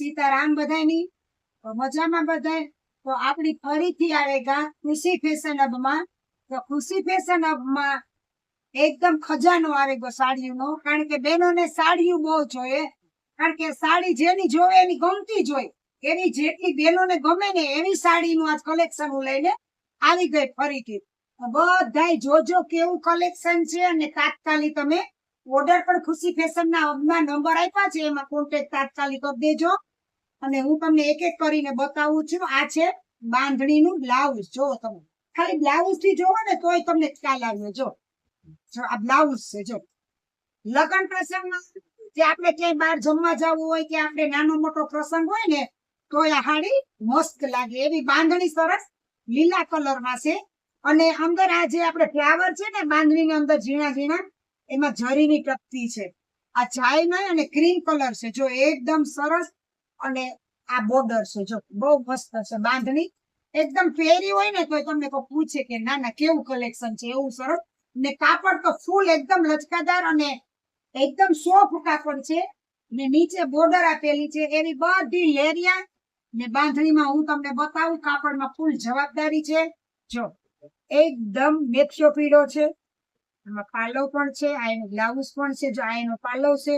સીતારામ બધાની મજામાં બધાય? તો આપણી ફરીથી આવેગા ખુશી ફેશન હબમાં તો ખુશી ફેશન હબમાં એકદમ ખજાનો આવેગો સાડીઓનો. કારણ કે બહેનોને સાડીઓ બહુ જોઈએ. કારણ કે સાડી જેની જોવે એની ગમતી જ હોય એવી જેટલી બહેનોને ગમે ને એવી સાડીનું આજ કલેક્શન હું લઈને આવી ગઈ ફરીથી. બધાય જોજો કેવું કલેક્શન છે અને તાત્કાલિક તમે ઓર્ડર પણ ખુશી ફેશન ના નંબર આપ્યા છે. એમાં કોન્ટેક્ટ તાત્કાલિક કરી દેજો. અને હું તમને એક એક કરીને બતાવું છું. આ છે બાંધણીનું બ્લાઉઝ. જો તમે. ખાલી બ્લાઉઝથી જોવો ને તોય તમને ખ્યાલ આવ્યો જો આ બ્લાઉઝ છે જો લગ્ન પ્રસંગમાં જે આપણે ક્યાંય બહાર જમવા જવું હોય કે આપણે નાનો મોટો પ્રસંગ હોય ને તો આ હાડી મસ્ત લાગે. એવી બાંધણી સરસ લીલા કલરમાં છે. અને અંદર આ જે આપણે ફ્લાવર છે ને, બાંધણીની અંદર ઝીણા ઝીણા, એમાં જરીની ટપતી છે. આ જાય નહીં અને ક્રીમ કલર છે. જો એકદમ સરસ અને આ બોર્ડર છે, જો, બહુ મસ્ત છે, બાંધણી. એકદમ ફેરી હોય ને તો તમને કોઈ પૂછે કે ના ના, કેવું કલેક્શન છે, એવું સરસ. ને કાપડ તો ફૂલ એકદમ લચકાદાર અને એકદમ સોફ કાપડ છે. ને નીચે બોર્ડર આપેલી છે, એની બધી લેરિયા. ને બાંધણીમાં હું તમને બતાવું, કાપડમાં ફૂલ જવાબદારી છે. જો, એકદમ મેક્ષો પીળો છે. એમાં પાલવ પણ છે, આ એનું બ્લાઉઝ પણ છે, જો, આ એનો પાલવ છે.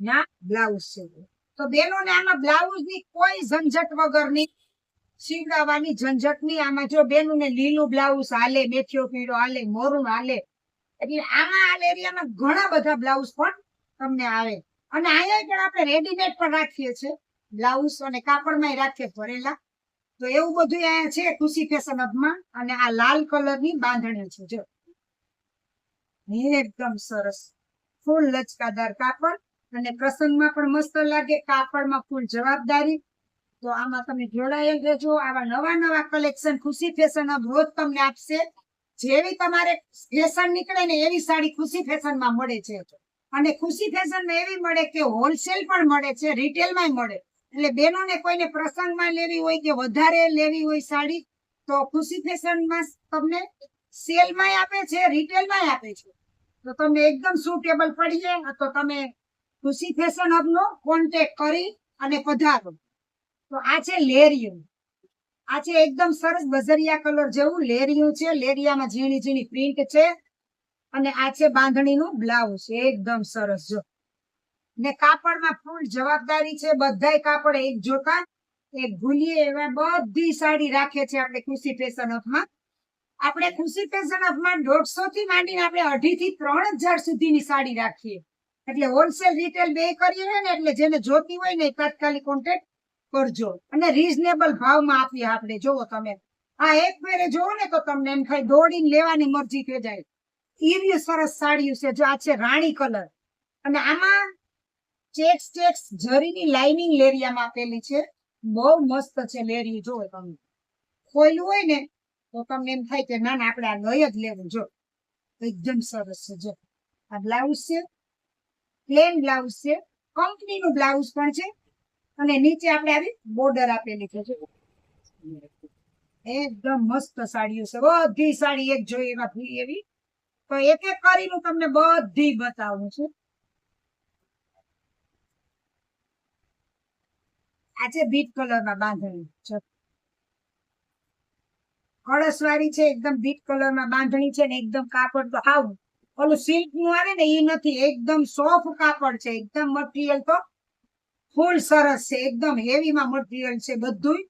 ના બ્લાઉઝ છે. તો બેનોને આમાં બ્લાઉઝની કોઈ ઝંઝટ વગરની સીવડાવવાની ઝંઝટની આમાં જો બેનોને લીલું બ્લાઉઝ હાલે, મેથિયો પીળો હાલે, મોરું હાલે, એટલે આમાં આ એરિયામાં ઘણા બધા બ્લાઉઝ પણ તમને આવે. અને અહીંયા પણ આપણે રેડીમેડ પણ રાખીએ છીએ. બ્લાઉઝ અને કાપડમાં રાખીએ ભરેલા. તો એવું બધું અહીંયા છે ખુશી ફેશન હબમાં અને આ લાલ કલરની બાંધણી છે, જો. એકદમ સરસ. ફૂલ લચકાદાર કાપડ. અને પ્રસંગમાં પણ મસ્ત લાગે કાપડમાં ફૂલ જવાબદારી. તો આમાં તમે જોડાયેલ રહેજો. આવા નવા નવા કલેક્શન ખુશી ફેશન રોજ તમને આપશે. જેવી તમારે ફેશન નીકળે ને એવી સાડી ખુશી ફેશનમાં મળે છે. અને ખુશી ફેશનમાં એવી મળે કે હોલસેલ પણ મળે છે રિટેલમાં મળે. એટલે બહેનોને કોઈને પ્રસંગમાં લેવી હોય કે વધારે લેવી હોય સાડી, તો ખુશી ફેશનમાં તમને સેલમાં આપે છે રિટેલમાં આપે છે. તો તમને એકદમ સુટેબલ પડી જાય તો તમે ખુશી ફેશન હબનો કોન્ટેક કરી અને પધારો. તો આ છે લેરિયું. આ છે એકદમ સરસ બઝરિયા કલર જેવું લેરિયું છે. લેરિયામાં ઝીણી ઝીણી પ્રિન્ટ છે અને આ છે બાંધણીનું બ્લાઉઝ એકદમ સરસ, જો. ને કાપડમાં ફૂલ જવાબદારી છે. બધાય કાપડ એક જોતા. એક ભૂલીએ એવા બધી સાડી રાખે છે આપણે ખુશી ફેશન હબમાં આપણે ખુશી ફેશન હબમાં દોઢસો થી માંડીને આપણે અઢી થી ત્રણ હજાર સુધીની સાડી રાખીએ. એટલે હોલસેલ રિટેલ બે કરીએ ને, એટલે જેને જોતી હોય ને તાત્કાલિક કોન્ટેક્ટ કરજો. અને રીઝનેબલ ભાવમાં આપીએ આપણે. જોવો તમે. આ એક ફેરે જોવો ને તો તમને એમ ખાઈ દોડીને લેવાની મરજી થઈ જાય. એવી સરસ સાડીઓ છે, જો આ છે રાણી કલર. અને આમાં ચેક્સ ચેક્સ જરીની લાઇનિંગ લેરિયામાં આપેલી છે. બહુ મસ્ત છે લેરી જો તમે. ખોયલું હોય ને, તો તમને એમ થાય કે ના ના, આપણે આ લઈ જ લેવું. જો. એકદમ સરસ છે, જો. આ બ્લાઉઝ છે. પ્લેન બ્લાઉઝ છે. કંપનીનું બ્લાઉઝ પણ છે. અને નીચે આપણે આવી બોર્ડર આપેલી છે. એકદમ મસ્ત સાડીઓ છે. બધી સાડી એક જોઈએ એમાં એવી. તો એક એક કરીને તમને બધી બતાવું છું. આજે બીટ કલરમાં બાંધણી. છે કળશવાળી છે, એકદમ બીટ કલરમાં બાંધણી છે ને એકદમ કાપડ તો હાવ ઓલું સિલ્કનું આવે ને એ નથી, એકદમ સોફ્ટ કાપડ છે, એકદમ મટીરિયલ તો ફૂલ સરસ છે, એકદમ હેવીમાં મટીરિયલ છે બધું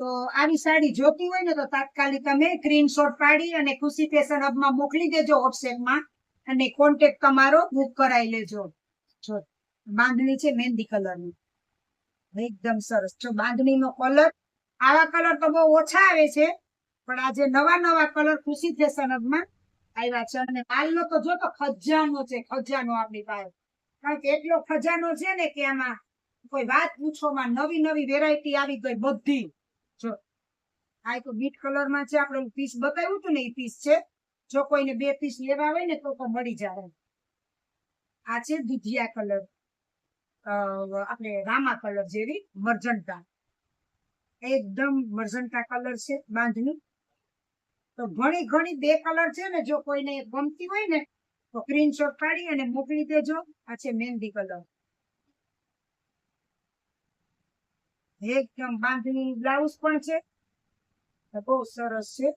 તો આવી સાડી જોતી હોય ને, તો તાત્કાલિક તમે સ્ક્રીનશોટ પાડી અને ખુશી ફેશન હબમાં મોકલી દેજો વોટ્સએપમાં અને કોન્ટેક્ટ તમારો બુક કરાવી લેજો. જો બાંધણી છે મહેંદી કલરની એકદમ સરસ. જો બાંધણીનો કલર આવા કલર તો બહુ ઓછા આવે છે, પણ આજે નવા નવા કલર ખુશી ફેશન હબમાં આવ્યા છે અને માલનો તો જો તો ખજાનો છે, ખજાનો આપણી પાસે. કારણ કે એટલો ખજાનો છે ને કે આમાં કોઈ વાત પૂછોમાં નવી નવી વેરાયટી આવી ગઈ બધી. જો, આ તો બીટ કલરમાં છે, આપણે પીસ બતાવ્યું હતું ને, એ પીસ છે. જો કોઈને બે પીસ લેવા હોય ને, તો તો મળી જાય આ છે દુધિયા કલર. આપણે રામા કલર જેવી મરજન્ટા એકદમ મરજન્ટા કલર છે બાંધણી તો ઘણી ઘણી બે કલર છે ને, જો કોઈને ગમતી હોય ને, તો સ્ક્રીનશોટ પાડી અને મોકલી દેજો. આ છે મહેંદી કલર. એકદમ બાંધણી બ્લાઉઝ પણ છે. બહુ સરસ છે.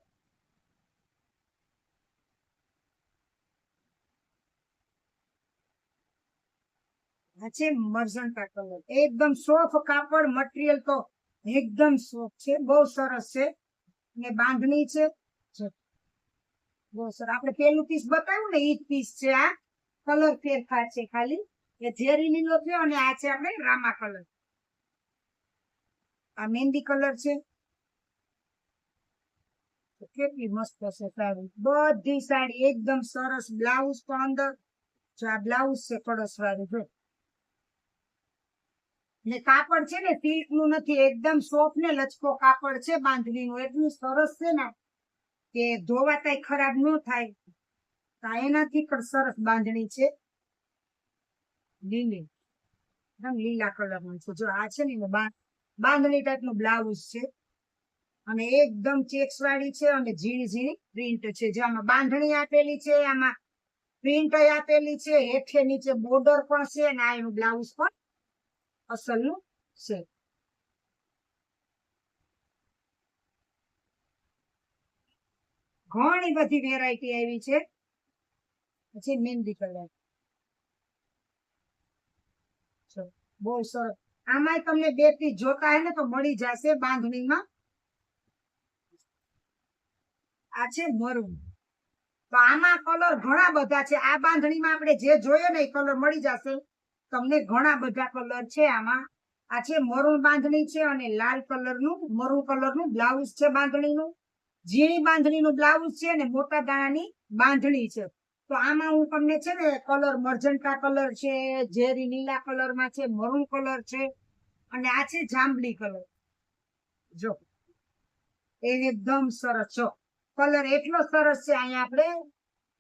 Magenta colour. એકદમ સોફ્ટ કાપડ મટીરિયલ તો એકદમ સોફ્ટ છે. બહુ સરસ છે. ને બાંધણી છે. બહુ આપણે પેલું પીસ બતાવ્યું ને એ જ પીસ છે, આ. કલર ફેરફાર છે ખાલી. એ ઝેરી લીલો થયો અને આ છે આપણે રામા કલર આ મહેંદી કલર છે. કેટલી મસ્ત છે સાડી. બધી સાડી એકદમ સરસ બ્લાઉઝ પણ અંદર. જો આ બ્લાઉઝ છે કળશ વાળું, જો. ને કાપડ છે ને સિલ્કનું નથી, એકદમ સોફ્ટ ને લચકો કાપડ છે બાંધણી નું એટલું સરસ છે ને. કે ધોવાતાય ખરાબ ન થાય. તો એનાથી પણ સરસ બાંધણી છે. લીલી. એકદમ લીલા કલરનું છે. જો આ છે ને બાંધણી ટાઈપનું બ્લાઉઝ છે. અને એકદમ ચેક્સ વાળી છે અને ઝીણી ઝીણી પ્રિન્ટ છે. જે આમાં બાંધણી આપેલી છે, આમાં પ્રિન્ટ આપેલી છે. હેઠે નીચે બોર્ડર પણ છે અને આ એનું બ્લાઉઝ પણ અસલનું છે. ઘણી બધી વેરાયટી આવી છે. પછી મહેંદી કલર. બહુ સરસ. આમાં તમને બે પીસ જોતા હે ને તો મળી જશે બાંધણીમાં. આ છે મરૂન. તો આમાં કલર ઘણા બધા છે. આ બાંધણીમાં આપણે જે જોયો ને એ કલર મળી જશે. તમને ઘણા બધા કલર છે આમાં. આ છે મરૂન બાંધણી છે અને લાલ કલરનું મરૂન કલરનું બ્લાઉઝ છે બાંધણીનું. ઝીણી બાંધણીનું બ્લાઉઝ છે ને મોટા દાણાની બાંધણી છે. તો આમાં હું તમને છે ને કલર મર્જન્ટા કલર છે, ઝેરી લીલા કલરમાં છે મરૂન કલર છે અને આ છે જાંબલી કલર. જો એકદમ સરસ. જો, કલર એટલો સરસ છે, અહીંયા આપણે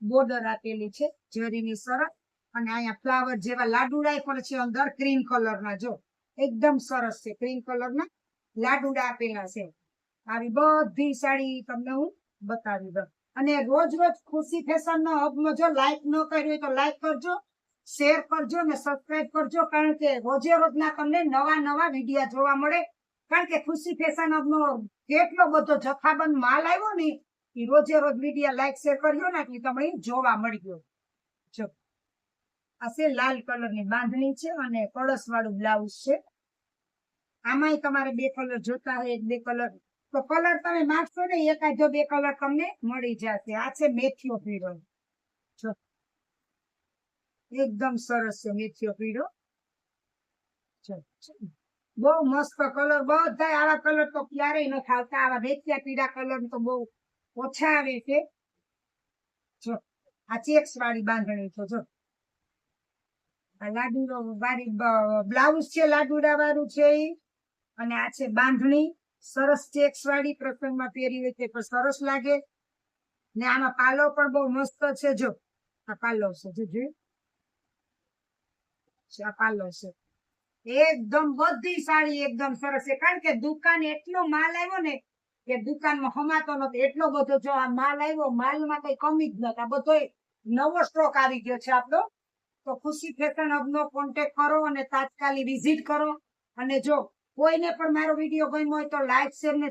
બોર્ડર આપેલી છે, ઝેરીની સરસ અને અહીંયા ફ્લાવર જેવા લાડુડા પણ છે અંદર ક્રીમ કલરના. જો, એકદમ સરસ છે, ક્રીમ કલરના લાડુડા આપેલા છે. આવી બધી સાડી તમને હું બતાવી દઉં. અને રોજ રોજ ખુશી ફેશન નો હબમાં જો લાઈક ન કર્યું હોય તો લાઈક કરજો શેર કરજો ને સબસ્ક્રાઈબ કરજો, કારણ કે રોજે રોજના તમને નવા નવા વિડીયા જોવા મળે. કારણ કે ખુશી ફેશન હબનો કેટલો બધો જથ્થાબંધ માલ આવ્યો ને એ રોજે રોજ વિડીયા લાઈક શેર કર્યો ને એટલે તમને જોવા મળી ગયો. જો, આ છે લાલ કલરની બાંધણી છે અને કળશ વાળું બ્લાઉઝ છે. આમાંય તમારે બે કલર જોતા હોય બે કલર તો કલર તમે માગશો ને એકાદ બે કલર તમને મળી જશે. આ છે મેથીઓ પીળો. જો. એકદમ સરસ છે મેથીઓ પીળો. બહુ મસ્ત કલર બધા આવા કલર તો ક્યારેય નથી આવતા. આવા મેથિયા પીળા કલર તો બહુ ઓછા આવે છે. જો, આ ચેક્સ વાળી બાંધણી છે, જો. આ લાડુ વાળી બ્લાઉઝ છે લાડુડા વાળું છે. અને આ છે બાંધણી. સરસ ચેક્સ વાળી પ્રસંગમાં પહેરી હોય તે પણ સરસ લાગે. ને આમાં પાલો પણ બહુ મસ્ત છે, જો. આ પાલો છે જો જોયું? આ પાલો છે એકદમ બધી સાડી એકદમ સરસ છે, કારણ કે દુકાન એટલો માલ આવ્યો ને કે દુકાનમાં હમાતો નથી એટલો બધો જો આ માલ આવ્યો, માલમાં કઈ કમી જ નતા બધો નવો સ્ટોક આવી ગયો છે આપણો. તો ખુશી ફેશન હબનો કોન્ટેક્ટ કરો અને તાત્કાલિક વિઝિટ કરો. અને જો કોઈને પણ મારો વીડિયો ગમ્યો હોય તો લાઈક શેર ને